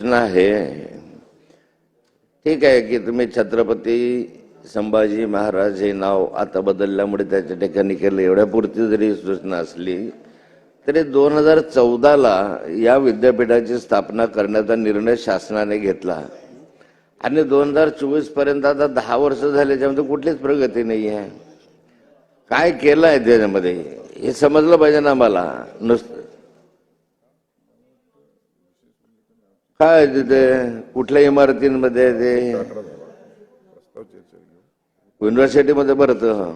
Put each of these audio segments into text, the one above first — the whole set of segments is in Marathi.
आहे ठीक आहे की तुम्ही छत्रपती संभाजी महाराज हे नाव आता बदलल्यामुळे त्याच्या ठिकाणी केलं. एवढ्यापुरती जरी सूचना असली तरी दोन हजार चौदाला या विद्यापीठाची स्थापना करण्याचा निर्णय शासनाने घेतला. आणि दोन हजार चोवीसपर्यंत आता दहा वर्ष झाले त्यामध्ये कुठलीच प्रगती नाही आहे. काय केलं आहे त्याच्यामध्ये? हे समजलं पाहिजे ना मला नुसतं काय तिथे? कुठल्या इमारतींमध्ये ते? युनिव्हर्सिटीमध्ये भरतं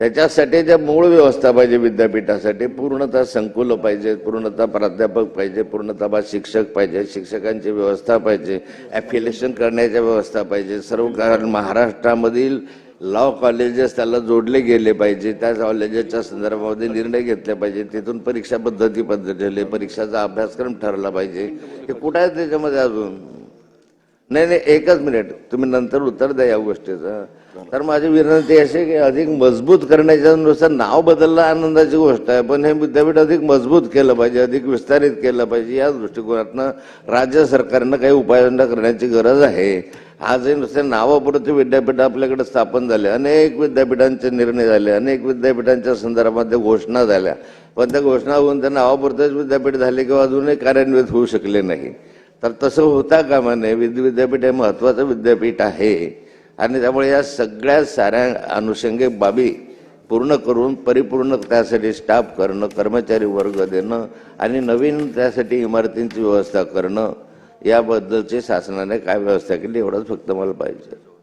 त्याच्यासाठी ज्या मूळ व्यवस्था पाहिजे विद्यापीठासाठी पूर्णतः संकुल पाहिजे पूर्णतः प्राध्यापक पाहिजे पूर्णतः शिक्षक पाहिजे शिक्षकांची व्यवस्था पाहिजे ॲफिलेशन करण्याच्या व्यवस्था पाहिजे. सर्व कारण महाराष्ट्रामधील लॉ कॉलेजेस त्याला जोडले गेले पाहिजे. त्या कॉलेजेसच्या संदर्भामध्ये निर्णय घेतले पाहिजे. तिथून परीक्षा पद्धती पद्धतीने परीक्षाचा अभ्यासक्रम ठरला पाहिजे. हे कुठं आहे त्याच्यामध्ये अजून? नाही नाही एकच मिनिट. तुम्ही नंतर उत्तर द्या या गोष्टीचं. तर माझी विनंती अशी की अधिक मजबूत करण्याच्या नुसार नाव बदललं आनंदाची गोष्ट आहे. पण हे विद्यापीठ अधिक मजबूत केलं पाहिजे अधिक विस्तारित केलं पाहिजे. या दृष्टिकोनातनं राज्य सरकारनं काही उपाययोजना करण्याची गरज आहे. आजही नुसते नावापुरती विद्यापीठ आपल्याकडे स्थापन झाले. अनेक विद्यापीठांचे निर्णय झाले. अनेक विद्यापीठांच्या संदर्भामध्ये घोषणा झाल्या. पण त्या घोषणा होऊन त्या नावापुरतेच विद्यापीठ झाले किंवा अजूनही कार्यान्वित होऊ शकले नाही. तर तसं होता कामा नये. विद्या विद्यापीठ हे महत्वाचं विद्यापीठ आहे. आणि त्यामुळे या सगळ्या साऱ्या अनुषंगिक बाबी पूर्ण करून परिपूर्ण त्यासाठी स्टाफ करणं कर्मचारी वर्ग देणं आणि नवीन त्यासाठी इमारतींची व्यवस्था करणं याबद्दलची शासनाने काय व्यवस्था केली एवढंच फक्त मला पाहिजे.